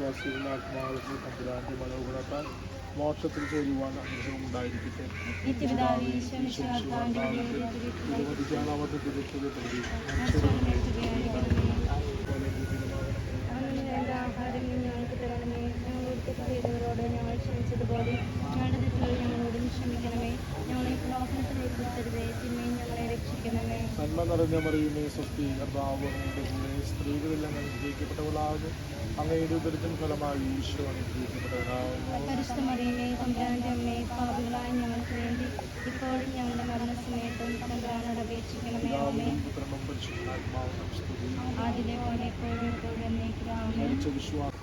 വിശ്വാസികളുടെ ആത്മാവിനെ തമ്പുരാന്റെ മനോഗുണത്താൽ മോക്ഷത്തിൽ ചേരുവാൻ അനുഗ്രഹം ഉണ്ടായിരിക്കട്ടെ രക്ഷിക്കണമേ നന്മ നിറഞ്ഞ മറിയുമേ സ്വസ്തി കർത്താവ് സ്ത്രീകളെല്ലാം അനുഗ്രഹിക്കപ്പെട്ടവളാകും അങ്ങയുടെ ഉപരിതം ഫലമായി ഈശോ പരിശുദ്ധ ഞങ്ങളുടെ മരണസമയത്തും അമ്മേ അതിലെ പോലെ എപ്പോഴും എപ്പോഴും വിശ്വാസം